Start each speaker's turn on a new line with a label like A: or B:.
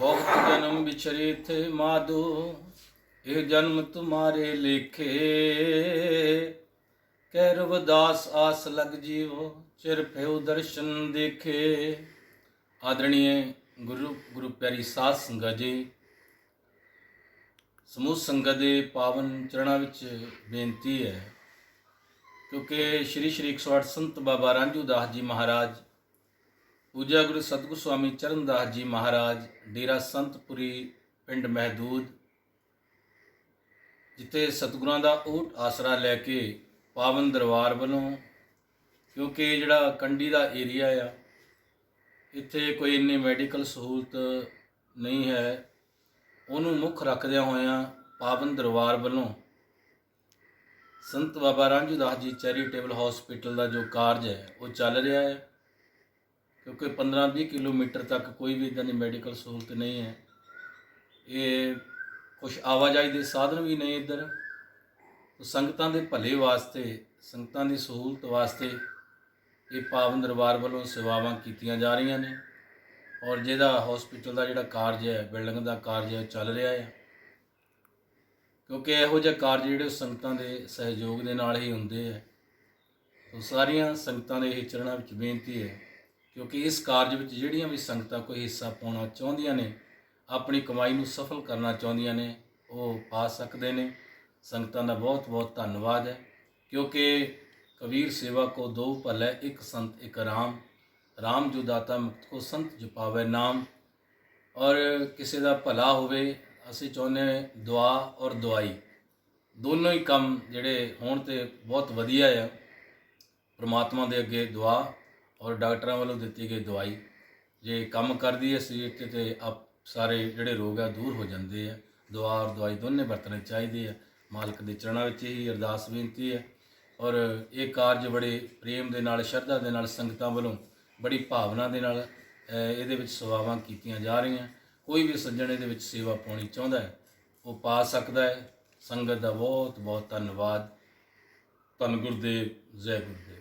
A: ਬਹੁਤ ਜਨਮ ਵਿਛਰੇ ਥੇ ਮਾਧੋ ਇਹ ਜਨਮ ਤੁਮਾਰੇ ਲੇਖੇ। ਕਹਿ ਰਵਦਾਸ ਆਸ ਲਗ ਜੀਵੋ, ਚਿਰ ਭਇਓ ਦਰਸ਼ਨ ਦੇਖੇ। ਆਦਰਣੀਏ ਗੁਰੂ ਗੁਰੂ ਪਿਆਰੀ ਸਾਧ ਸੰਗਤ ਜੀ, ਸਮੂਹ ਸੰਗਤ ਦੇ ਪਾਵਨ ਚਰਣਾ ਵਿੱਚ ਬੇਨਤੀ ਹੈ, ਕਿਉਂਕਿ ਸ਼੍ਰੀ ਸ਼੍ਰੀ 108 ਸੰਤ ਬਾਬਾ ਰਾਂਝੂ ਦਾਸ ਜੀ ਮਹਾਰਾਜ ਪੂਜਾ ਗੁਰੂ ਸਤਿਗੁਰ ਸਵਾਮੀ ਚਰਨਦਾਸ ਜੀ ਮਹਾਰਾਜ, ਡੇਰਾ ਸੰਤਪੁਰੀ ਪਿੰਡ ਮਹਿਦੂਦ, ਜਿੱਥੇ ਸਤਿਗੁਰਾਂ ਦਾ ਓਟ ਆਸਰਾ ਲੈ ਕੇ ਪਾਵਨ ਦਰਬਾਰ ਵੱਲੋਂ, ਕਿਉਂਕਿ ਜਿਹੜਾ ਕੰਡੀ ਦਾ ਏਰੀਆ ਆ, ਇੱਥੇ ਕੋਈ ਇੰਨੀ ਮੈਡੀਕਲ ਸਹੂਲਤ ਨਹੀਂ ਹੈ, ਉਹਨੂੰ ਮੁੱਖ ਰੱਖਦਿਆਂ ਹੋਇਆਂ ਪਾਵਨ ਦਰਬਾਰ ਵੱਲੋਂ ਸੰਤ ਬਾਬਾ ਰਾਂਝੂ ਦਾਸ ਜੀ ਚੈਰੀਟੇਬਲ ਹਸਪੀਟਲ ਦਾ ਜੋ ਕਾਰਜ ਹੈ, ਉਹ ਚੱਲ ਰਿਹਾ ਹੈ। ਕਿਉਂਕਿ 15-20 ਕਿਲੋਮੀਟਰ ਤੱਕ ਕੋਈ ਵੀ ਇਦਾਂ ਦੀ ਮੈਡੀਕਲ ਸਹੂਲਤ ਨਹੀਂ ਹੈ। ਇਹ ਕੁਝ ਆਵਾਜਾਈ ਦੇ ਸਾਧਨ ਵੀ ਨਹੀਂ ਇੱਧਰ। ਸੰਗਤਾਂ ਦੇ ਭਲੇ ਵਾਸਤੇ, ਸੰਗਤਾਂ ਦੀ ਸਹੂਲਤ ਵਾਸਤੇ ਇਹ ਪਾਵਨ ਦਰਬਾਰ ਵੱਲੋਂ ਸੇਵਾਵਾਂ ਕੀਤੀਆਂ ਜਾ ਰਹੀਆਂ ਨੇ। ਔਰ ਜਿਹਦਾ ਹਸਪੀਟਲ ਦਾ ਜਿਹੜਾ ਕਾਰਜ ਹੈ, ਬਿਲਡਿੰਗ ਦਾ ਕਾਰਜ ਹੈ ਚੱਲ ਰਿਹਾ ਹੈ। ਕਿਉਂਕਿ ਇਹੋ ਜਿਹੇ ਕਾਰਜ ਜਿਹੜੇ ਉਹ ਸੰਗਤਾਂ ਦੇ ਸਹਿਯੋਗ ਦੇ ਨਾਲ ਹੀ ਹੁੰਦੇ ਹੈ। ਤੋ ਸਾਰੀਆਂ ਸੰਗਤਾਂ ਦੇ ਇਹ ਚਰਨਾਂ ਵਿੱਚ ਬੇਨਤੀ ਹੈ ਕਿਉਂਕਿ ਇਸ ਕਾਰਜ ਵਿੱਚ ਜਿਹੜੀਆਂ ਵੀ ਸੰਗਤਾਂ ਕੋਈ ਹਿੱਸਾ ਪਾਉਣਾ ਚਾਹੁੰਦੀਆਂ ਨੇ, ਆਪਣੀ ਕਮਾਈ ਨੂੰ ਸਫਲ ਕਰਨਾ ਚਾਹੁੰਦੀਆਂ ਨੇ, ਉਹ ਪਾ ਸਕਦੇ ਨੇ। ਸੰਗਤਾਂ ਦਾ ਬਹੁਤ ਬਹੁਤ ਧੰਨਵਾਦ ਹੈ। ਕਿਉਂਕਿ ਕਬੀਰ ਸੇਵਾ ਕੋ ਦੋ ਭਲੇ, ਇੱਕ ਸੰਤ, ਇੱਕ ਰਾਮ। ਰਾਮ ਜੋ ਦਾਤਾ ਮੁਕਤ ਕੋ ਸੰਤ, ਜੋ ਪਾਵੇ ਨਾਮ। ਔਰ ਕਿਸੇ ਦਾ ਭਲਾ ਹੋਵੇ, ਅਸੀਂ ਚਾਹੁੰਦੇ ਦੁਆ ਔਰ ਦਵਾਈ ਦੋਨੋਂ ਹੀ ਕੰਮ ਜਿਹੜੇ ਹੋਣ ਤੇ ਬਹੁਤ ਵਧੀਆ ਆ। ਪ੍ਰਮਾਤਮਾ ਦੇ ਅੱਗੇ ਦੁਆ ਔਰ ਡਾਕਟਰਾਂ ਵੱਲੋਂ ਦਿੱਤੀ ਗਈ ਦਵਾਈ, ਜੇ ਕੰਮ ਕਰਦੀ ਹੈ ਸਰੀਰ ਤੇ ਤੇ ਆਪ ਸਾਰੇ ਜਿਹੜੇ ਰੋਗ ਆ ਦੂਰ ਹੋ ਜਾਂਦੇ ਆ। ਦੁਆ ਔਰ ਦਵਾਈ ਦੋਨੇ ਵਰਤਣੇ ਚਾਹੀਦੇ ਆ। ਮਾਲਕ ਦੇ ਚਰਨਾਂ ਵਿੱਚ ਹੀ ਅਰਦਾਸ ਬੇਨਤੀ ਹੈ। ਔਰ ਇਹ ਕਾਰਜ ਬੜੇ ਪ੍ਰੇਮ ਦੇ ਨਾਲ, ਸ਼ਰਧਾ ਦੇ ਨਾਲ, ਸੰਗਤਾਂ ਵੱਲੋਂ ਬੜੀ ਭਾਵਨਾ ਦੇ ਨਾਲ ਇਹਦੇ ਵਿੱਚ ਸੇਵਾਵਾਂ ਕੀਤੀਆਂ ਜਾ ਰਹੀਆਂ। ਕੋਈ ਵੀ ਸੱਜਣ ਇਹਦੇ ਵਿੱਚ ਸੇਵਾ ਪਾਉਣੀ ਚਾਹੁੰਦਾ ਹੈ, ਉਹ ਪਾ ਸਕਦਾ ਹੈ। ਸੰਗਤ ਦਾ ਬਹੁਤ ਬਹੁਤ ਧੰਨਵਾਦ। ਧੰਨ ਗੁਰਦੇਵ, ਜੈ ਗੁਰਦੇਵ।